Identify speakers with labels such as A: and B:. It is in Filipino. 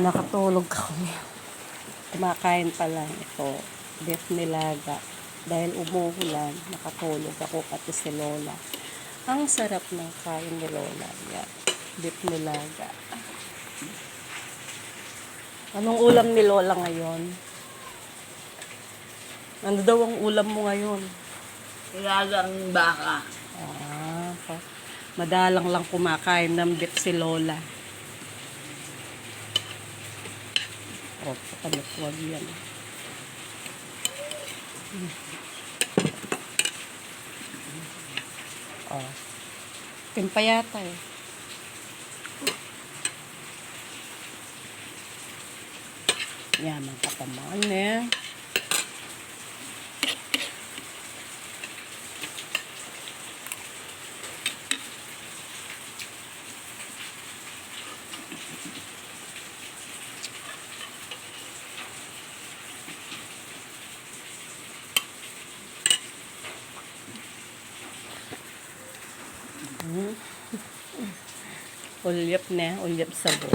A: Nakatulog kami. Kumakain pa lang ito. Beef nilaga. Dahil umuulan, nakatulog ako pati si Lola. Ang sarap ng kain ni Lola. Yan, beef nilaga. Anong ulam ni Lola ngayon? Ano daw ang ulam mo ngayon?
B: Ilagang baka.
A: Ah, madalang lang kumakain ng beef si Lola. Oh, pakalutwag yan. Mm. Oh. Timpa eh. Yan, ang katamaan eh. Ulyap na, ulyap sabon.